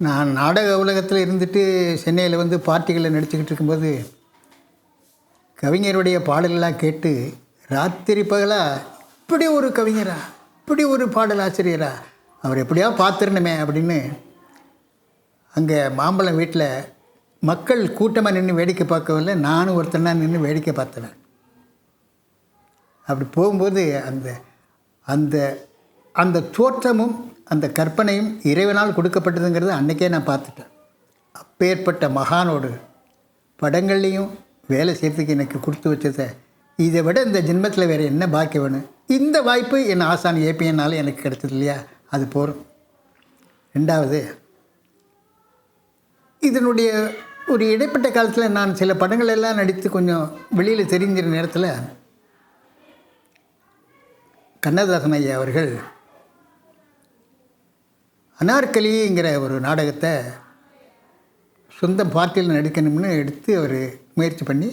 நான் நாடக உலகத்தில் இருந்துட்டு சென்னையில் வந்து பார்ட்டிகளில் நடிச்சுக்கிட்டு இருக்கும்போது கவிஞருடைய பாடலெல்லாம் கேட்டு ராத்திரி பகலாக இப்படி ஒரு கவிஞரா இப்படி ஒரு பாடல் ஆசிரியரா அவர் எப்படியா பார்த்துருணுமே அப்படின்னு அங்கே மாம்பழம் வீட்டில் மக்கள் கூட்டமாக நின்று வேடிக்கை பார்க்கவில்லை நானும் ஒருத்தனா நின்று வேடிக்கை பார்த்தேன் அப்படி போகும்போது அந்த அந்த அந்த தோற்றமும் அந்த கற்பனையும் இறைவனால் கொடுக்கப்பட்டதுங்கிறது அன்றைக்கே நான் பார்த்துட்டேன். அப்பேற்பட்ட மகானோடு படங்கள்லேயும் வேலை செய்கிறதுக்கு எனக்கு கொடுத்து வச்சதை இதை விட இந்த ஜென்மத்தில் வேறு என்ன பாக்கியம் வேணும்? இந்த வாய்ப்பு என் ஆசான் ஏபிஎன்னால் எனக்கு கிடைச்சது இல்லையா? அது போகிறோம் ரெண்டாவது இதனுடைய ஒரு இடைப்பட்ட காலத்தில் நான் சில படங்கள் எல்லாம் நடித்து கொஞ்சம் வெளியில் தெரிஞ்சிற நேரத்தில் கண்ணதாசன் ஐயா அவர்கள் அனார்கலிங்கிற ஒரு நாடகத்தை சொந்த பார்ட்டியில் நடிக்கணும்னு எடுத்து அவர் முயற்சி பண்ணி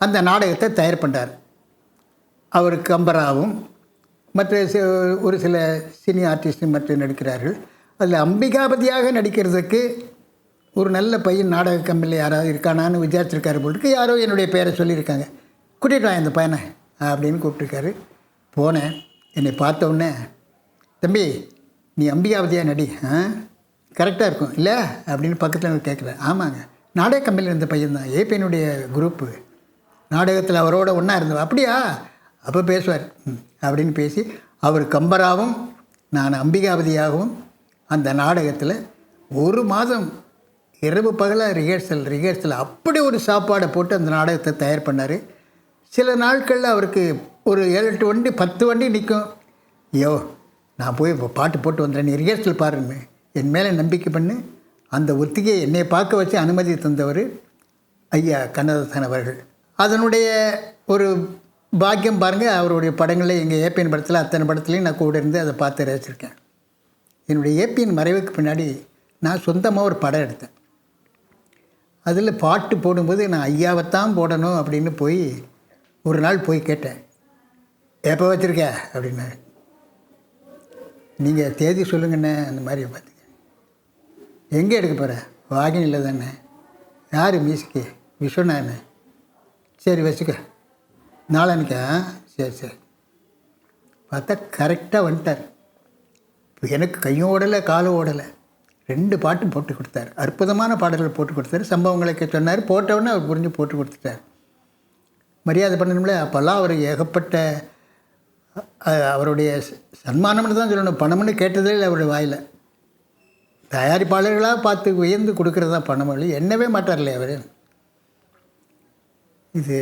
அந்த நாடகத்தை தயார் பண்ணார் அவர் கம்பராவும் மற்ற ஒரு சில சினி ஆர்டிஸ்டும் மற்றும் நடிக்கிறார்கள். அதில் அம்பிகாபதியாக நடிக்கிறதுக்கு ஒரு நல்ல பையன் நாடக கம்பெனியில் யாராவது இருக்கானான்னு விசாரிச்சிருக்காரு போட்டுக்கு யாரோ என்னுடைய பேரை சொல்லியிருக்காங்க. கூட்டிகிட்டு வாங்க இந்த பையனை அப்படின்னு கூப்பிட்டுருக்காரு. போனேன். என்னை பார்த்த உடனே தம்பி நீ அம்பிகாவதியாக நடி ஆ? கரெக்டாக இருக்கும். இல்லை? அப்படின்னு பக்கத்தில் வந்து கேட்குறேன் ஆமாங்க. நாடக கம்பெனியில் இருந்த பையன் தான். ஏபிஎனுடைய குரூப்பு நாடகத்தில் அவரோட ஒன்றா இருந்தோம் அப்படியா? அப்போ பேசுவார். அப்படின்னு பேசி அவர் கம்பராகவும் நான் அம்பிகாவதியாகவும் அந்த நாடகத்தில் ஒரு மாதம் இரவு பகலாக ரிஹர்சல் ரிஹர்சல் அப்படி ஒரு சாப்பாடை போட்டு அந்த நாடகத்தை தயார் பண்ணார். சில நாட்களில் அவருக்கு ஒரு ஏழு எட்டு வண்டி பத்து வண்டி நிற்கும் ஐயோ நான் போய் இப்போ பாட்டு போட்டு வந்துடுறேன் நீ ரிஹர்சல் பாருங்க என் மேலே நம்பிக்கை பண்ணு. அந்த ஒத்திகையை என்னை பார்க்க வச்சு அனுமதி தந்தவர் ஐயா கண்ணதாசன் அவர்கள். அதனுடைய ஒரு பாக்கியம் பாருங்கள் அவருடைய படங்களில் எங்கள் ஏபிஎன் படத்தில் அத்தனை படத்துலையும் நான் கூட இருந்து அதை பார்த்து ரசிச்சிருக்கேன். என்னுடைய ஏபிஎன் மறைவுக்கு பின்னாடி நான் சொந்தமாக ஒரு படம் எடுத்தேன். அதில் பாட்டு போடும்போது நான் ஐயாவைத்தான் போடணும் அப்படின்னு போய் ஒரு நாள் போய் கேட்டேன். எப்போ வச்சுருக்க? அப்படின்னாரு. நீங்கள் தேதி சொல்லுங்கண்ணே அந்த மாதிரி பார்த்துக்க. எங்கே எடுக்க போகிற வாகினியில் தானே. யார் மியூசிக்கு? விஸ்வநாதன் சரி வச்சுக்க. நாளானிக்கா சரி சரி. பார்த்தா கரெக்டாக வந்துட்டார். இப்போ எனக்கு கையும் ஓடலை காலும் ஓடலை. ரெண்டு பாட்டும் போட்டு கொடுத்தாரு. அற்புதமான பாடல்கள் போட்டு கொடுத்தாரு. சம்பவங்களுக்கு சொன்னார். போட்டவுடனே அவர் புரிஞ்சு போட்டு கொடுத்துட்டார். மரியாதை பண்ணணும்ல? அப்போல்லாம் அவர் ஏகப்பட்ட அவருடைய சன்மானம்னு தான் சொல்லணும். பணம்னு கேட்டதே இல்லை அவருடைய வாயில். தயாரிப்பாளர்களாக பார்த்து உயர்ந்து கொடுக்குறதா தான் பணம் இல்லை என்னவே மாட்டார்ல அவர். இது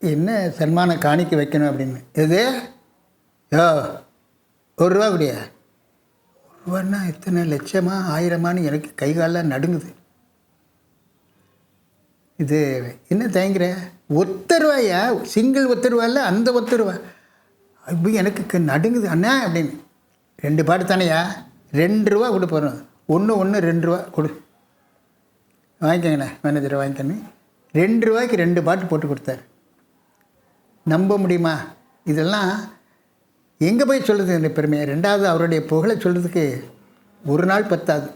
என்ன சன்மானம் காணிக்க வைக்கணும் அப்படின்னு. எது? யோ ஒரு ரூபா அப்படியா ஒரு ரூபான்னா எத்தனை லட்சமா ஆயிரமான்னு எனக்கு கை காலெல்லாம் நடுங்குது. இது என்ன தயங்குற? ஒத்த ரூபாயா? சிங்கிள் ஒத்த ரூபா இல்லை அந்த ஒத்த ரூபா? அப்போ எனக்கு நடுங்குது. அண்ணா அப்படின்னு. ரெண்டு பாட்டு தானையா? ரெண்டு ரூபா கொடு போகிறோம் ஒன்று ஒன்று ரெண்டு ரூபா கொடு. வாங்கிக்கோங்கண்ணா மேனேஜரை வாங்கிக்கணும் ரெண்டு ரூபாய்க்கு ரெண்டு பாட்டு போட்டு கொடுத்தாரு. நம்ப முடியுமா? இதெல்லாம் எங்கே போய் சொல்கிறது இந்த பெருமையை? ரெண்டாவது அவருடைய புகழை சொல்கிறதுக்கு ஒரு நாள் பத்தாது.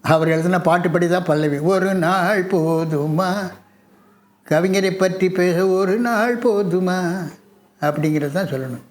அவர் எழுதின பாட்டுப்படி தான் பல்லவி. ஒரு நாள் போதுமா? கவிஞரை பற்றி பேச ஒரு நாள் போதுமா? அப்படிங்கிறது தான் சொல்லணும்.